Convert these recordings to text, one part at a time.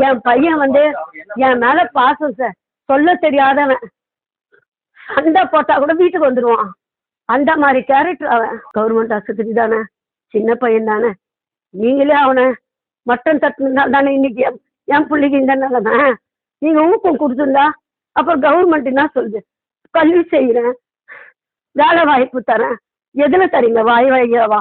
என் பையன் வந்து என் மேல பாசம் சார் சொல்ல தெரியாதவன். சண்டை போட்டா கூட வீட்டுக்கு வந்துடுவான் அந்த மாதிரி கேரக்டர் அவன். கவர்மெண்ட் ஆஸ்பத்திரி தானே. சின்ன பையன் தானே. நீங்களே அவனை மட்டன் தட்டுனால தானே இன்னைக்கு என்- என் பிள்ளைக்கு இந்த நிலை நீங்கள் நீங்க ஊக்கம் கொடுத்துருந்தா அப்புறம் கவர்மெண்ட் என்ன சொல்லுது? கல்வி செய்கிறேன் வேலை வாய்ப்பு தரேன். எதுல தரீங்க? வாய் வையவா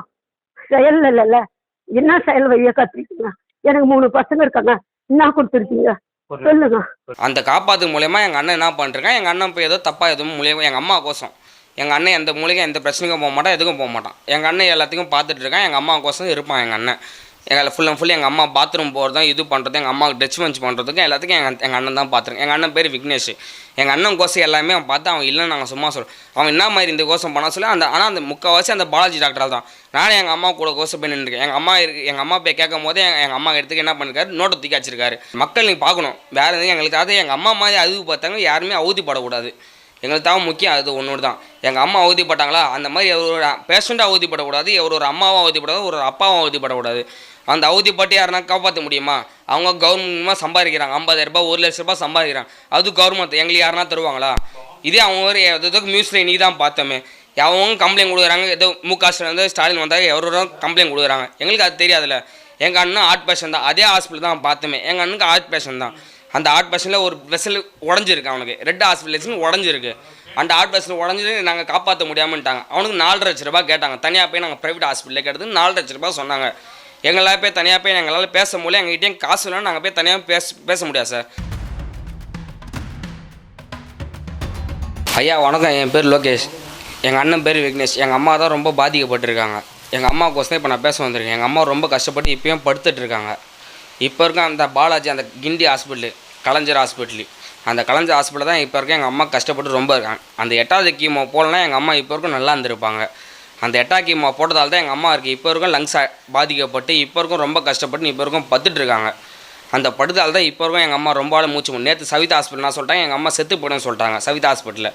செயல் இல்லைல்ல. என்ன செயல் வைய கத்துருக்கீங்க எனக்கு மூணு பசங்க இருக்காங்க. என்ன கொடுத்துருக்கீங்க? சொல்லுங்க. அந்த காப்பாத்து மூலயமா எங்கள் அண்ணன் என்ன பண்ணிருக்கான் எங்கள் அண்ணன் இப்போ ஏதோ தப்பாக எதுவும் மூலியமா எங்கள் அம்மா கோசம். எங்கள் அண்ணன் எந்த மூலிகம் எந்த பிரச்சனைக்கும் போக மாட்டான் எதுக்கும் போக மாட்டான். எங்கள் அண்ணன் எல்லாத்தையும் பார்த்துட்டு இருக்கான் எங்கள் அம்மா கோசம் இருப்பான் எங்கள் அண்ணன். எங்களை ஃபுல் அண்ட் ஃபுல் எங்கள் அம்மா பாத்ரூம் போகிறதும் இது பண்ணுறது எங்கள் அம்மாவுக்கு டச் மஞ்ச் பண்ணுறதுக்கும் எல்லாத்துக்கும் எங்கள் எங்கள் அண்ணன் தான் பார்த்துருக்கேன் எங்கள் அண்ணன் பேர் விக்னேஷ். எங்கள் அண்ணன் கோசம் எல்லாமே அவன் பார்த்து அவன் இல்லைன்னு நாங்கள் சும்மா சொல்லுவோம் அவன் என்ன மாதிரி இந்த கோசம் பண்ண சொல்லி அந்த ஆனால் அந்த முக்கால்வாசி அந்த பாலாஜி டாக்டரால் தான். நானும் எங்கள் அம்மா கூட கோசம் போய் நின்றுருக்கேன் எங்கள் அம்மா இருக்கு எங்கள் அம்மா போய் கேட்கும் போதே எங்கள் அம்மா எடுத்துக்கு என்ன பண்ணிருக்காரு நோட்டை தூக்கி வச்சிருக்காரு மக்கள் நீங்கள் பார்க்கணும். வேறு எதுவும் எங்களுக்கு அதாவது எங்கள் அம்மா மாதிரி அழுவு பார்த்தாங்க யாருமே அவதிப்படக்கூடாது. எங்களுக்கு தான் முக்கியம் அது ஒன்று தான் எங்கள் அம்மா அவதிப்பட்டாங்களா? அந்த மாதிரி ஒரு பேஷண்ட்டாக அவதிப்படக்கூடாது ஒரு ஒரு அம்மாவும் அவதிப்படாது ஒரு அப்பாவும் அவதிப்படக்கூடாது. அந்த அவதிப்பட்டு யாருனா காப்பாற்ற முடியுமா? அவங்க கவர்மெண்ட்மாக சம்பாதிக்கிறாங்க. ஐம்பதாயிரரூபா ஒரு லட்ச ரூபாய் சம்பாதிக்கிறாங்க. அது கவர்மெண்ட் எங்களுக்கு யாருனா தருவாங்களா? இதே அவங்க ஒரு எதுக்கு நியூஸில் இன்றைக்கி தான் பார்த்தோமே. அவங்க கம்ப்ளைண்ட் கொடுக்குறாங்க. ஏதோ மு க ஸ்டாலின் வந்து ஸ்டாலின் வந்தால் எவரோ கம்ப்ளைண்ட் கொடுக்குறாங்க. எங்களுக்கு அது தெரியாதுல்ல. எங்கள் அண்ணன் ஹார்ட் பேஷண்ட் தான். அதே ஹாஸ்பிட்டல் தான் பார்த்தோமே. எங்கள் அண்ணனுக்கு ஹார்ட் பேஷண்ட் தான். அந்த ஆர்ட் பேஷண்ட்டில் ஒரு வெசல் உடஞ்சிருக்கு அவனுக்கு. ரெட் ஹாஸ்பிட்டலேஷன் உடஞ்சிருக்கு. அந்த ஆர்ட் பேஷண்ட் உடஞ்சி நாங்கள் காப்பாற்ற முடியாமன்ட்டாங்க. அவனுக்கு நாலரை லட்ச ரூபாய் கேட்டாங்க. தனியாக போய் நாங்கள் ப்ரைவேட் ஹாஸ்பிட்டலில் கேட்டது நாலு லட்ச ரூபா சொன்னாங்க. எங்களால் போய் தனியாக போய் எங்களால் பேச முடியல. எங்ககிட்டயும் காசு இல்லைனா நாங்கள் போய் தனியாக பேச பேச முடியாது சார் ஐயா வணக்கம். என் பேர் லோகேஷ். எங்கள் அண்ணன் பேர் விக்னேஷ். எங்கள் அம்மா தான் ரொம்ப பாதிக்கப்பட்டிருக்காங்க. எங்கள் அம்மாவுக்கோசம் இப்போ நான் பேச வந்திருக்கேன். எங்கள் அம்மா ரொம்ப கஷ்டப்பட்டு இப்போயும் படுத்துட்டு இருக்காங்க. இப்போ இருக்க அந்த பாலாஜி அந்த கிண்டி ஹாஸ்பிட்டலு கலைஞர் ஹாஸ்பிட்டலு அந்த கலைஞர் ஹாஸ்பிட்டல் தான் இப்போ இருக்க எங்கள் அம்மா கஷ்டப்பட்டு ரொம்ப இருக்காங்க. அந்த எட்டாவது கீமோ போடலன்னா எங்கள் அம்மா இப்போ வரைக்கும் நல்லா இருந்திருப்பாங்க. அந்த எட்டாவது கீமோ போட்டதால் தான் எங்கள் அம்மா இருக்குது இப்போ வரைக்கும் லங்ஸ் பாதிக்கப்பட்டு இப்போ வரைக்கும் ரொம்ப கஷ்டப்பட்டு இப்போ வரைக்கும் பத்துட்டு இருக்காங்க. அந்த படுதால் தான் இப்போ வரைக்கும் எங்கள் அம்மா ரொம்ப ஆள் மூச்சு நேற்று சவிதா ஹாஸ்பிட்டல் நான் சொல்லிட்டாங்க எங்கள் அம்மா செத்து போயிடுன்னு சொல்லிட்டாங்க சவிதா ஹாஸ்பிட்டலில்.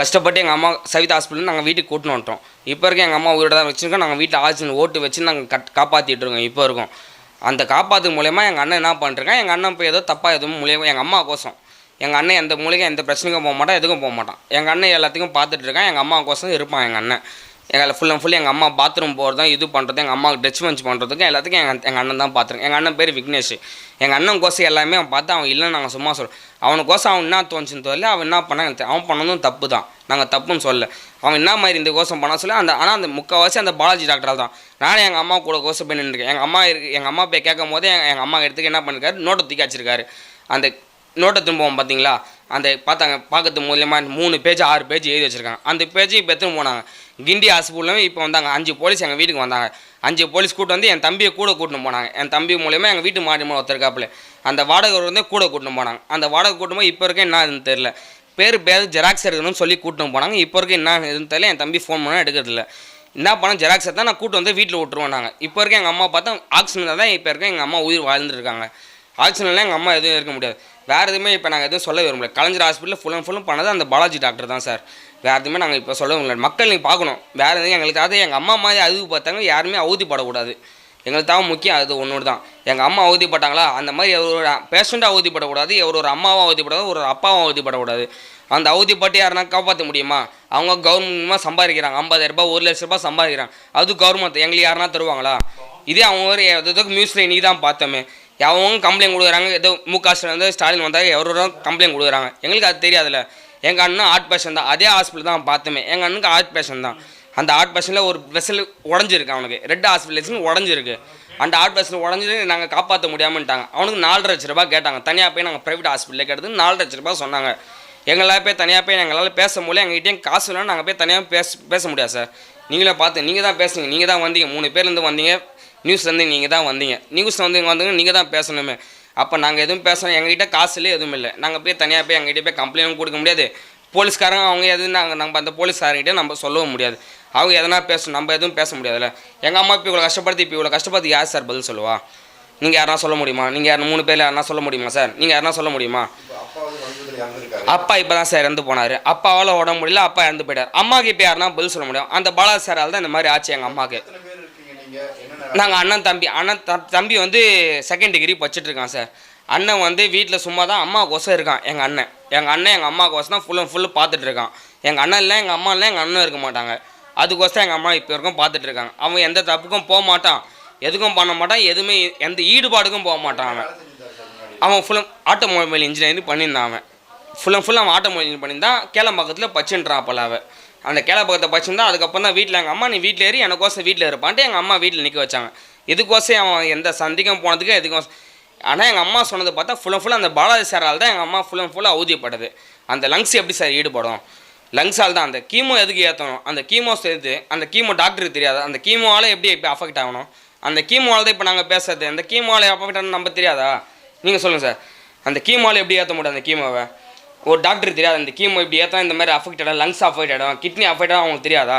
கஷ்டப்பட்டு எங்கள் அம்மா சவிதா ஹாஸ்பிட்டல் நாங்கள் வீட்டுக்கு கூட்டின்னு வந்துட்டோம். இப்போ இருக்க எங்கள் அம்மா உயிரோட தான் வச்சுருக்கோம். நாங்கள் வீட்டில் ஆக்சிஜன் ஓட்டு வச்சு நாங்கள் கட் காப்பாற்றிட்டு இருக்கோம் இப்போ இருக்கோம் அந்த காப்பாற்று மூலயமா எங்கள் அண்ணன் என்ன பண்ணிருக்கான்? எங்கள் அண்ணன் போய் ஏதோ தப்பாக எதுவும் மூலியமாக எங்கள் அம்மா கோசம். எங்கள் அண்ணன் எந்த மூலிகை எந்த பிரச்சனைக்கும் போக மாட்டான் எதுக்கும் போக மாட்டான். எங்கள் அண்ணன் எல்லாத்துக்கும் பார்த்துட்டு இருக்கான் எங்கள் அம்மா கோசம் இருப்பான் எங்கள் அண்ணன். எங்களை ஃபுல் அண்ட் ஃபுல் எங்கள் அம்மா பாத்ரூம் போகிறதும் இது பண்ணுறது எங்கள் அம்மாவுக்கு டச் மஞ்ச் பண்ணுறதுக்கும் எல்லாத்துக்கும் எங்கள் எங்கள் அண்ணன் தான் பார்த்துருக்கேன் எங்கள் அண்ணன் பேர் விக்னேஷ். எங்கள் அண்ணன் கோசம் எல்லாமே அவன் பார்த்து அவன் இல்லைன்னு நாங்கள் சும்மா சொல்கிறோம் அவனுக்கோசம் அவன் என்ன தோணுச்சுன்னு தெரியல அவன் என்ன பண்ணான் அவன் பண்ணதும் தப்பு தான். நாங்கள் தப்புன்னு சொல்ல அவன் என்ன மாதிரி இந்த கோசம் பண்ண சொல்ல அந்த ஆனால் அந்த முக்கால்வாசி அந்த பாலாஜி டாக்டரால் தான். நானும் எங்கள் அம்மா கூட கோசம் போய் நின்றுருக்கேன் எங்கள் அம்மா இருக்கு எங்கள் அம்மா போய் கேட்கும் போதே எங்கள் எங்கள் அம்மா எடுத்துக்கு என்ன பண்ணிருக்காரு? நோட்டை தூக்கி வச்சிருக்காரு அந்த நோட்டை திரும்பவும் பார்த்தீங்களா அந்த பார்த்தாங்க பார்க்கறது மூலியமாக மூணு பேஜ் ஆறு பேஜ் எழுதி வச்சுருக்காங்க. அந்த பேஜ் இப்போ எடுத்துன்னு போனாங்க? கிண்டி ஹாஸ்பிட்டலும் இப்போ வந்தாங்க. அஞ்சு போலீஸ் எங்கள் வீட்டுக்கு வந்தாங்க. அஞ்சு போலீஸ் கூட்டு வந்து என் தம்பியை கூட கூட்டின்னு போனாங்க. என் தம்பி மூலியமாக எங்கள் வீட்டு மாடி மூலம் ஒருத்தருக்காப்புல அந்த வாடகை வந்து கூட கூட்டின்னு போனாங்க. அந்த வாடகை கூட்டும் இப்போ இருக்க என்ன தெரில பேர் பேர் ஜெராக்ஸ் எடுக்கணும்னு சொல்லி கூட்டின்னு போனாங்க. இப்போ இருக்க என்ன இதுன்னு தெரியல. என் தம்பி ஃபோன் பண்ணால் எடுக்கிறதில்ல என்ன பண்ணோம் ஜெராக்ஸ் தான் நான் கூட்டு வந்து வீட்டில் விட்டுருவோம் நாங்கள் இப்போ இருக்க எங்கள் அம்மா பார்த்தா ஆக்சிஜன் தான் இப்போ இருக்க எங்கள் அம்மா உயிர் வாழ்ந்துருக்காங்க ஆக்சிஜன்லாம் எங்கள் அம்மா எதுவும் இருக்க முடியாது. வேறு எதுவுமே இப்போ நாங்கள் எதுவும் சொல்ல விரும்பல. கலைஞர் ஹாஸ்பிட்டலில் ஃபுல் அண்ட் ஃபுல்லும் பண்ணது அந்த பாலாஜி டாக்டர் தான் சார். வேறு எதுவுமே நாங்கள் இப்போ சொல்ல விரும்பல. மக்கள் நீங்கள் பார்க்கணும். வேறு எதுவும் எங்களுக்கு அது எங்கள் அம்மா மாதிரி அழுவு பார்த்தாங்க யாருமே அவதிப்படக்கூடாது. எங்களுக்கு தான் முக்கியம். அது ஒன்று தான். எங்கள் அம்மா அவதிப்பட்டாங்களா? அந்த மாதிரி ஒரு பேஷண்ட்டாக அவதிப்படக்கூடாது. ஒரு ஒரு அம்மாவும் அவதிப்படாது ஒரு அப்பாவும் அவதிப்படக்கூடாது. அந்த அவதிப்பட்டு யாருனா காப்பாற்ற முடியுமா? அவங்க கவர்மெண்ட்மாக சம்பாதிக்கிறாங்க. ஐம்பதாயிரம் ரூபாய் ஒரு லட்ச ரூபாய் சம்பாதிக்கிறாங்க. அது கவர்மெண்ட் எங்களுக்கு யாருனா தருவாங்களா? இதே அவங்க ஒரு எதுக்கு நியூஸில் இன்றைக்கி தான் பார்த்தோமே. எவங்க கம்ப்ளைண்ட் கொடுக்குறாங்க. ஏதோ மு க ஸ்டாலின் வந்து ஸ்டாலின் வந்தால் எவரோ கம்ப்ளைண்ட் கொடுக்குறாங்க. எங்களுக்கு அது தெரியாதுல்ல. எங்கள் அண்ணன் ஹார்ட் பேஷன் தான். அதே ஹாஸ்பிட்டல் தான் பார்த்துமே. எங்கள் அண்ணனுக்கு ஹார்ட் பேஷன் தான். அந்த ஹார்ட் பேஷனில் ஒரு வெசல் உடஞ்சிருக்கு அவனுக்கு. ரெட் ஹாஸ்பிட்டலேஷன் உடஞ்சிருக்கு. அந்த ஹார்ட் பேஷன் உடஞ்சி நாங்கள் காப்பாற்ற முடியாமன்ட்டாங்க. அவனுக்கு நாலரை லட்ச ரூபா கேட்டாங்க. தனியாக போய் நாங்கள் ப்ரைவேட் ஹாஸ்பிட்டலில் கேட்டது நாலு லட்ச ரூபா சொன்னாங்க. எங்களால் போய் தனியாக போய் எங்களால் பேச முடியல. எங்ககிட்டயும் காசு இல்லைன்னா நாங்கள் போய் தனியாக பேச பேச முடியாது சார். நீங்களே பார்த்து நீங்கள் தான் பேசுங்க நீங்கள் தான் வந்தீங்க. மூணு பேர்லேருந்து வந்தீங்க. நியூஸ்லேருந்து நீங்கள் தான் வந்தீங்க. நியூஸில் வந்து இங்கே வந்தீங்க நீங்கள் தான் பேசணுமே. அப்போ நாங்கள் எதுவும் பேசணும் எங்ககிட்ட காசுலேயே எதுவும் இல்லை. நாங்கள் போய் தனியாக போய் எங்ககிட்ட போய் கம்ப்ளைண்ட் கொடுக்க முடியாது. போலீஸ்காரங்க அவங்க எதுவும் நாங்கள் நம்ம அந்த போலீஸ்காரங்கிட்ட நம்ம சொல்லவும் முடியாது. அவங்க எதனா பேசணும் நம்ம எதுவும் பேச முடியாதுல்ல. எங்கள் அம்மா இப்போ இவ்வளோ கஷ்டப்படுத்தி இப்போ இவ்வளோ கஷ்டப்படுத்தி யார் சார் பதில் சொல்லுவா? நீங்கள் யாருனா சொல்ல முடியுமா? நீங்கள் யாரும் மூணு பேர் யாருனா சொல்ல முடியுமா சார்? நீங்கள் யாருனா சொல்ல முடியுமா? அப்பா இப்போ தான் சார் இறந்து போனார். அப்பாவால் உடம்பு முடியல அப்பா இறந்து போயிட்டார். அம்மாவுக்கு இப்போ யாருனா பதில் சொல்ல முடியும்? அந்த பாலா சாரால் தான் இந்த மாதிரி ஆச்சு எங்கள் அம்மாவுக்கு நாங்கள் அண்ணன் தம்பி அண்ணன் தம்பி வந்து செகண்ட் டிகிரி படிச்சுட்டு இருக்கான் சார் அண்ணன் வந்து வீட்டில் சும்மா தான் அம்மாவுக்கோசம் இருக்கான் எங்கள் அண்ணன். எங்கள் அண்ணன் எங்கள் அம்மாவுக்கோசம் தான் ஃபுல் அண்ட் ஃபுல்லு பார்த்துட்டு இருக்கான் எங்கள் அண்ணன் இல்லை எங்கள் அம்மா இல்லை எங்கள் அண்ணன் இருக்க மாட்டாங்க. அதுக்கோசம் எங்கள் அம்மா இப்போ வரைக்கும் பார்த்துட்டு இருக்காங்க அவன் எந்த தப்புக்கும் போக மாட்டான். எதுக்கும் பண்ண மாட்டான் எதுவுமே எந்த ஈடுபாடுக்கும் போக மாட்டான் அவன். அவன் ஃபுல்லும் ஆட்டோமொபைல் இன்ஜினியரிங் பண்ணியிருந்தான் அவன். ஃபுல் அண்ட் ஃபுல் அவன் ஆட்டோமொபைல் இன்ஜினியர் பண்ணியிருந்தான் கேளம்பக்கத்தில் பச்சுன்றான் அப்போல அவன். அந்த கேளம்பாக்கத்தை பச்சுருந்தா அதுக்கப்புறம் தான் வீட்டில் எங்கள் அம்மா நீ வீட்டில் ஏறி எனக்கோசம் வீட்டில் இருப்பான்ட்டு எங்கள் அம்மா வீட்டில் நிற்க வச்சாங்க. இதுக்கோசம் அவன் எந்த சந்திக்கும் போனதுக்கு எதுக்கும் ஆனால் எங்கள் அம்மா சொன்னது பார்த்தா ஃபுல் அண்ட் ஃபுல்லாக அந்த பாலாஜி சாரால் தான் எங்கள் அம்மா ஃபுல் அண்ட் ஃபுல்லாக அவதியப்பட்டது அந்த லங்ஸ் எப்படி சார் ஈடுபடும்? லங்ஸால் தான். அந்த கீமோ எதுக்கு ஏற்றணும் அந்த கீமோ சேர்த்து அந்த கீமோ டாக்டருக்கு தெரியாது? அந்த கீமோவால் எப்படி இப்போ அஃபெக்ட் ஆகணும்? அந்த கீமோவால் தான் இப்போ நாங்கள் பேசுறது. அந்த கீமோவால் அஃபெக்ட் ஆகணும் நம்ம தெரியாதா? நீங்கள் சொல்லுங்கள் சார் அந்த கீமோவால் எப்படி ஏற்ற முடியும் அந்த கீமோவை ஒரு டாக்டருக்கு தெரியாது? அந்த கீமோ இப்படி ஏற்றா இந்த மாதிரி அஃபெக்ட் ஆகிடும் லங்ஸ் அஃபெக்ட் ஆகிடும் கிட்னி அஃபெக்ட் ஆகும் அவங்களுக்கு தெரியாதா?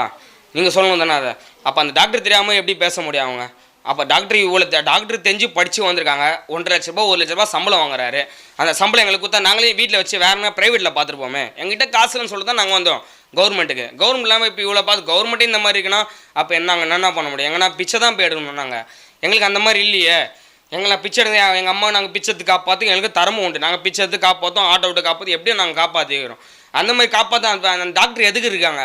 நீங்கள் சொல்லணும் தானே அதை. அப்போ அந்த டாக்டர் தெரியாமல் எப்படி பேச முடியும் அவங்க? அப்போ டாக்டர் இவ்வளோ டாக்டர் தெரிஞ்சு படித்து வந்திருக்காங்க. ஒன்றரை லட்ச ரூபா ஒரு லட்ச ரூபா சம்பளம் வாங்குறாரு. அந்த சம்பளம் எங்களுக்கு கொடுத்தா நாங்களே வீட்டில் வச்சு வேறு என்ன ப்ரைவேட்டில் பார்த்துருப்போமே எங்கிட்ட காசுலன்னு சொல்லி தான் நாங்கள் வந்தோம். கவர்மெண்ட்டுக்கு கவர்மெண்ட் இல்லாமல் இப்போ இவ்வளோ பார்த்து கவர்மெண்ட்டே இந்த மாதிரி இருக்குன்னா அப்போ என்னங்க என்ன பண்ண முடியும்? எங்கன்னா பிச்சை தான் போய் எடுக்கணும் நாங்கள் எங்களுக்கு அந்த மாதிரி இல்லையே. எங்களை பிச்சை எங்கள் அம்மா நாங்கள் பிச்சத்து காப்பாற்றும் எங்களுக்கு தரமும் உண்டு. நாங்கள் பிச்சை எடுத்து காப்பாற்றோம் ஆட்டோ விட்டு காப்பாற்றி எப்படியும் நாங்கள் காப்பாற்றிக்கிறோம் அந்த மாதிரி காப்பாற்ற அந்த அந்த டாக்டர் எதுக்கு இருக்காங்க?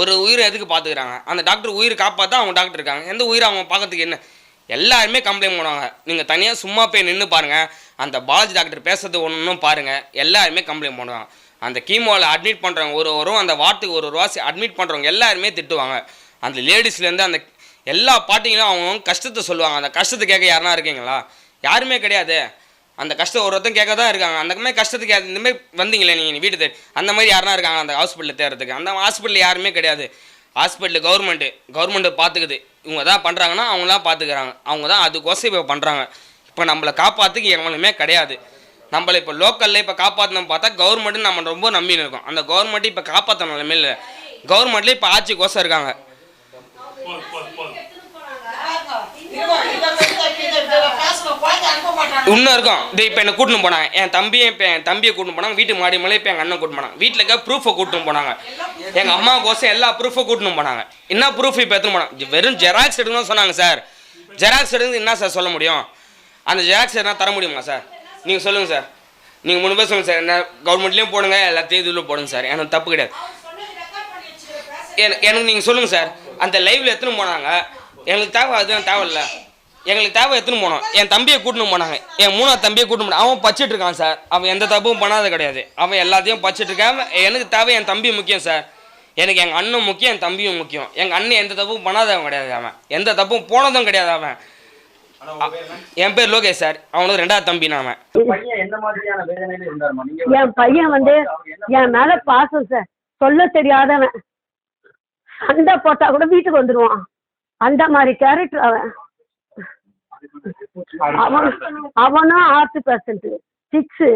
ஒரு உயிரை எதுக்கு பார்த்துக்கிறாங்க அந்த டாக்டர் உயிர் காப்பாற்ற அவங்க டாக்டர் இருக்காங்க. எந்த உயிரை அவங்க பார்க்கறதுக்கு என்ன? எல்லாருமே கம்ப்ளைண்ட் பண்ணுவாங்க. நீங்கள் தனியாக சும்மா போய் நின்று பாருங்கள் அந்த பாலாஜி டாக்டர் பேசுறது ஒன்றும் பாருங்கள் எல்லாருமே கம்ப்ளைண்ட் பண்ணுவாங்க. அந்த கீமோவில் அட்மிட் பண்ணுறவங்க ஒரு வரும் அந்த வார்டுக்கு ஒரு ஒரு வாசி அட்மிட் பண்ணுறவங்க எல்லாருமே திட்டுவாங்க. அந்த லேடிஸ்லேருந்து அந்த எல்லா பாட்டிங்களும் அவங்க கஷ்டத்தை சொல்லுவாங்க. அந்த கஷ்டத்தை கேட்க யாருனா இருக்கீங்களா? யாருமே கிடையாது. அந்த கஷ்டம் ஒரு ஒருத்தன் கேட்க தான் இருக்காங்க. அந்த மாதிரி கஷ்டத்துக்கு இந்த மாதிரி வந்தீங்களே நீங்கள் வீட்டு தேடி. அந்த மாதிரி யாருனா இருக்காங்க அந்த ஹாஸ்பிட்டலில் தேடுறதுக்கு? அந்த ஹாஸ்பிட்டலில் யாருமே கிடையாது. ஹாஸ்பிட்டல் கவர்மெண்ட்டு கவர்மெண்ட்டு பார்த்துக்குது இவங்க தான் பண்ணுறாங்கன்னா அவங்களாம் பார்த்துக்கிறாங்க அவங்க தான் அதுக்கோசம் இப்போ பண்ணுறாங்க இப்போ நம்மளை காப்பாற்றுக்கு எவனுமே கிடையாது. நம்மளை இப்போ லோக்கலில் இப்போ காப்பாற்றணும் பார்த்தா கவர்மெண்ட்டு நம்ம ரொம்ப நம்பின்னு இருக்கோம். அந்த கவர்மெண்ட்டு இப்போ காப்பாற்ற நிலைமையில் இல்லை. கவர்மெண்ட்லேயே இப்போ ஆட்சிக்கோசம் இருக்காங்க. இன்னும் இருக்கும். இது இப்போ என்னை கூட்டின்னு போனாங்க. என் தம்பியை இப்போ என் தம்பியை கூட்டின்னு போனாங்க. வீட்டு மாடி மேலே இப்போ எங்கள் அண்ணன் கூட்டின்னு போனாங்க. வீட்டில் இருக்க ப்ரூஃபை கூட்டின்னு போனாங்க. எங்கள் அம்மாவுக்கோசம் எல்லா ப்ரூஃபை கூட்டின்னு போனாங்க. என்ன ப்ரூஃப் இப்போ எடுத்துன்னு போனாங்க? வெறும் ஜெராக்ஸ் எடுக்கணும்னு சொன்னாங்க சார் ஜெராக்ஸ் எடுத்து என்ன சார் சொல்ல முடியும்? அந்த ஜெராக்ஸ் எதனா தர முடியுமா சார் நீங்கள் சொல்லுங்கள் சார் நீங்கள் மூணு பேர் சொல்லுங்கள் சார் என்ன கவர்மெண்ட்லேயும் போடுங்க எல்லாத்தையும் இதில் போடுங்க சார் எனக்கு தப்பு கிடையாது. எனக்கு எனக்கு நீங்கள் சொல்லுங்கள் சார் அந்த லைவில் எடுத்துன்னு போனாங்க. எங்களுக்கு தேவை அது தேவையில்ல எங்களுக்கு தேவை எடுத்துன்னு போனோம். என் தம்பியை கூட்டின்னு போனாங்க. என் மூணாவது தம்பியை கூட்டின்னு போனாங்க அவன் பச்சிட்டு இருக்கான் சார். அவன் எந்த தப்பும் பண்ணாத கிடையாது. அவன் எல்லாத்தையும் பச்சிட்டு இருக்கான். எனக்கு தேவை என் தம்பி முக்கியம் சார். எனக்கு எங்கள் அண்ணன் முக்கியம் என் தம்பியும் முக்கியம். எங்கள் அண்ணன் எந்த தப்பும் பண்ணாதவன் கிடையாது அவன். எந்த தப்பும் போனதும் கிடையாது அவன். என் பேர் லோகேஷ் சார். அவனுக்கு ரெண்டாவது தம்பி நான் அவன். பையன் எந்த மாதிரியான வேதனையில இருந்தாருமா நீங்க என் பையன் வந்து என் மேல பாசம் சார். சொல்ல தெரியாதவன். சண்டை போட்டா கூட வீட்டுக்கு வந்துடுவான் அந்த மாதிரி கேரக்டர் அவன். அவன் அவனும் ஆர்ட் பர்சன்ட் சிக்ஸு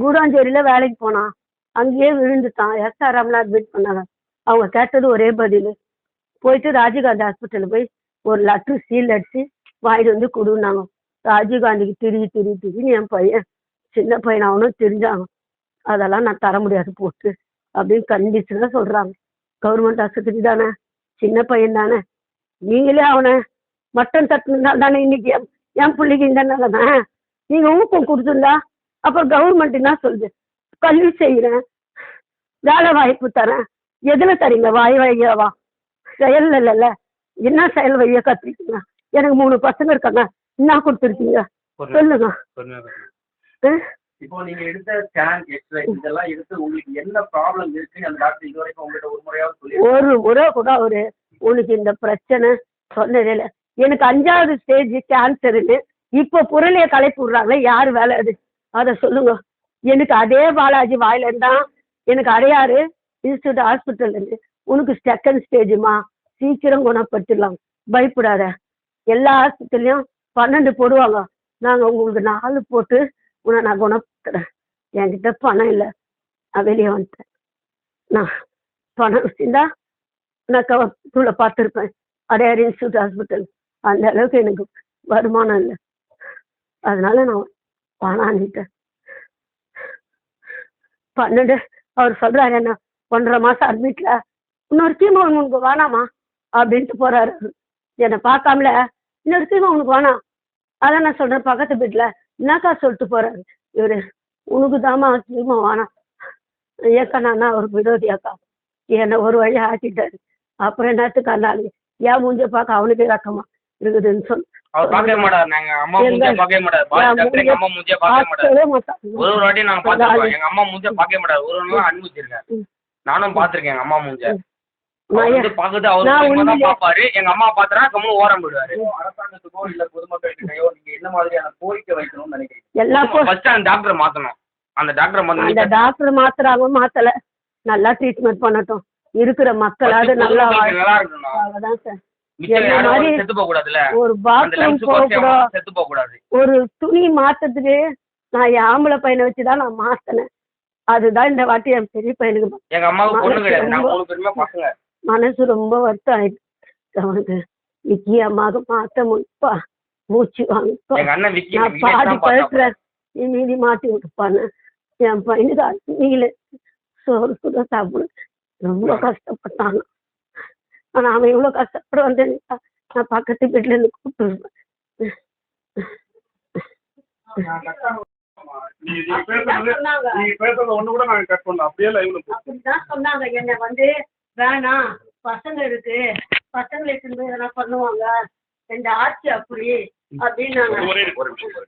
கூடாஞ்சேரியில வேலைக்கு போனான். அங்கேயே விழுந்துட்டான். எஸ்ஆர்எம்ல அட்மிட் பண்ணாங்க. அவங்க கேட்டது ஒரே பதில். போயிட்டு ராஜீவ்காந்தி ஹாஸ்பிட்டலில் போய் ஒரு லெட்ரு சீல் அடிச்சு வாங்கிட்டு வந்து கொடுன்னாங்க. ராஜீவ்காந்திக்கு திரி திரி திரின்னு என் பையன் சின்ன பையன் அவனும் தெரிஞ்சாங்க. அதெல்லாம் நான் தர முடியாது போட்டு அப்படின்னு கண்டிஷனாக சொல்கிறாங்க கவர்மெண்ட் ஆஸ்பத்திரி தானே. சின்ன பையன் தானே நீங்களே அவனை மட்டன் தட்டுனால தானே இன்னைக்கு என் என் பிள்ளைக்கு இந்த நிலைமை? நீங்கள் ஊக்கம் கொடுத்துருந்தா அப்புறம் கவர்மெண்ட் என்ன சொல்லுது? கல்வி செய்கிறேன் வேலை வாய்ப்பு தரேன். எதில் தரீங்க? வாய் வழியாவா? செயல் இல்லைல்ல. என்ன செயல் வழியா கற்றுக்கீங்க எனக்கு மூணு பசங்க இருக்காங்க. என்ன கொடுத்துருக்கீங்க? சொல்லுங்க? இப்போ நீங்க எடுத்த ஸ்கேன் எக்ஸ்ரே இதெல்லாம் எடுத்து உங்களுக்கு என்ன ப்ராப்ளம் இருக்குன்னு அந்த டாக்டர் இது வரைக்கும் உங்ககிட்ட ஒரு முறையாவது சொல்லி ஒரு முறை கூட அவரு உனக்கு இந்த பிரச்சனை சொன்னதே இல்லை. எனக்கு அஞ்சாவது ஸ்டேஜ் கேன்சர்னு இப்போ புரளியை கலைப்பு விடுறாங்களே யார் வேலை அது? அதை சொல்லுங்க. எனக்கு அதே பாலாஜி வாயில இருந்தான் எனக்கு அடையாறு இன்ஸ்டியூட் ஹாஸ்பிட்டல் இருந்து உனக்கு செகண்ட் ஸ்டேஜுமா சீக்கிரம் குணப்படுத்திடலாம். பயப்படாத. எல்லா ஹாஸ்பிட்டல்லையும் பன்னெண்டு போடுவாங்க. நாங்கள் உங்களுக்கு நாலு போட்டு உன்னை நான் குணப்படுத்துறேன். என்கிட்ட பணம் இல்லை. நான் வெளியே வந்துட்டேன். நான் பணம் வச்சிருந்தா நான் கவர்ல பார்த்துருப்பேன். அடையார் இன்ஸ்டியூட் ஹாஸ்பிட்டல் அந்த அளவுக்கு எனக்கு வருமானம் இல்லை. அதனால நான் பணான்னுட்டேன் பன்னெண்டு அவர் சொல்றாரு என்ன ஒன்றரை மாசம் அட்மிட்ல இன்னொரு கீமோ உனக்கு வேணாமா? அப்படின்ட்டு போறாரு என்னை பார்க்காமல இன்னொரு கீமோ உனக்கு வேணாம். அதான் நான் சொல்றேன் பக்கத்து வீட்டுல என்னக்கா சொல்லிட்டு போறாரு? இவரு உனக்கு தாமா திரும்ப வேணாம். ஏக்கா நான் அவருக்கு விரோதியாக்கா? என்னை ஒரு வழி ஆக்கிட்டாரு அப்புறம் என்னத்துக்கு அண்ணாளு ஏன் மூஞ்ச பார்க்க அவனுக்கு ரக்கமா இருக்குதுன்னு சொல்லி அவர் பார்க்கவே மாட்டார். நாங்க அம்மா மூஞ்சே பார்க்கவே மாட்டார். பாடி என் டாக்டர் எங்க அம்மா மூஞ்சே பார்க்கவே மாட்டார். ஒரு ஒரு வாட்டி நாங்க பார்த்துருக்கோம் எங்க அம்மா மூஞ்ச பார்க்கவே மாட்டார். ஒரு ஒரு நாள் அனுபவிச்சிருக்கேன். ம். நானும் பார்த்திருக்கேன் எங்க அம்மா மூஞ்ச. நான் நான் தான் உண்மையிலே- அம்மா ஓரம் போயிடுவாரு. அரசாங்கத்துக்கோ இல்ல என்ன மாதிரியான கோரிக்கை வைக்கணும்னு நினைக்கிறீங்க? எல்லா அந்த டாக்டரை மாத்தணும். அந்த டாக்டரை அந்த மாத்துறாங்க மாத்தல. நல்லா ட்ரீட்மெண்ட் பண்ணட்டும். இருக்கிற மக்களாவது நல்லா நல்லா இருக்கணும். அவ்வளவுதான் சார். மிச்சம் என்ன யாரும் மாதிரி- செத்து போக கூடாதுல்ல ஒரு அந்த பாத்ரூம் ஒரு துணி மாத்தத்துக்கு நான் ஆம்பளை பையனை வச்சுதான் நான் மாத்தினேன். அதுதான் இந்த வாட்டி என் பெரிய பையனுக்கு எங்க அம்மாவுக்கு பொண்ணு கிடையாது. ரொம்ப- மூணு பேருமே பசங்க. மனசு ரொம்ப வருத்தம் ஆயிடுச்சு அவனுக்கு விக்கி அம்மாவுக்கு மாத்த முடிப்பா மூச்சு வாங்கிப்பா. எங்க அண்ணன் விக்கி நான் பாதி பழக்கிறேன் நீ மீதி மாட்டி விட்டுப்பான்னு என் பையனுக்கு நீங்களே சோறு கூட சாப்பிடு. ரொம்ப கஷ்டப்பட்டாங்க. ஆனா அவன் இவ்வளவு கஷ்டப்பட வந்து நான் பக்கத்து வீட்டுல இருந்து கூப்பிட்டு நீ நீ பேசுறது நீ பேசுறது ஒண்ணு கூட நாங்க கட் பண்ணல. அப்படியே லைவ்ல போ. அப்படிதான் சொன்னாங்க. என்னை வந்து வேணாம். பசங்க இருக்கு. பசங்களை திரும்ப எதனா பண்ணுவாங்க. ரெண்டு ஆட்சி அப்படி. அப்படின்னு நாங்கள்